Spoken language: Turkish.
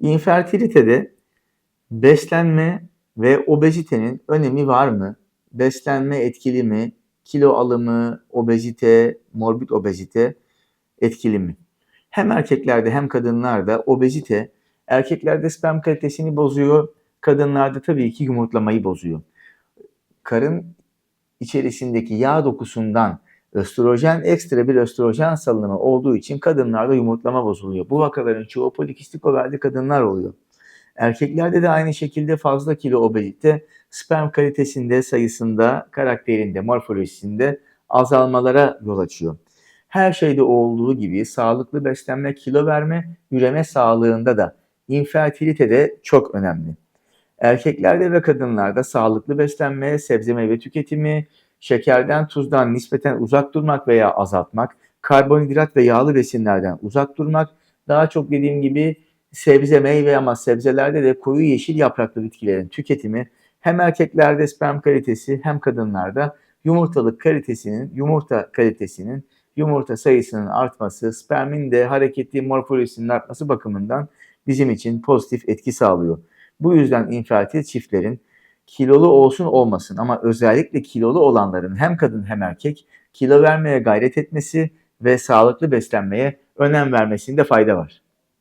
İnfertilitede beslenme ve obezitenin önemi var mı? Beslenme etkili mi? Kilo alımı, obezite, morbid obezite etkili mi? Hem erkeklerde hem kadınlarda obezite erkeklerde sperm kalitesini bozuyor, kadınlarda tabii ki yumurtlamayı bozuyor. Karın içerisindeki yağ dokusundan östrojen ekstra bir östrojen salınımı olduğu için kadınlarda yumurtlama bozuluyor. Bu vakaların çoğu polikistik overli kadınlar oluyor. Erkeklerde de aynı şekilde fazla kilo obezite sperm kalitesinde, sayısında, karakterinde, morfolojisinde azalmalara yol açıyor. Her şeyde olduğu gibi sağlıklı beslenme, kilo verme, üreme sağlığında da infertilite de çok önemli. Erkeklerde ve kadınlarda sağlıklı beslenme, sebze meyve tüketimi, şekerden, tuzdan nispeten uzak durmak veya azaltmak, karbonhidrat ve yağlı besinlerden uzak durmak, daha çok dediğim gibi sebze, meyve ama sebzelerde de koyu yeşil yapraklı bitkilerin tüketimi hem erkeklerde sperm kalitesi hem kadınlarda yumurtalık kalitesinin, yumurta kalitesinin, yumurta sayısının artması, spermin de hareketli morfolojisinin artması bakımından bizim için pozitif etki sağlıyor. Bu yüzden infertil çiftlerin kilolu olsun olmasın ama özellikle kilolu olanların hem kadın hem erkek kilo vermeye gayret etmesi ve sağlıklı beslenmeye önem vermesinde fayda var.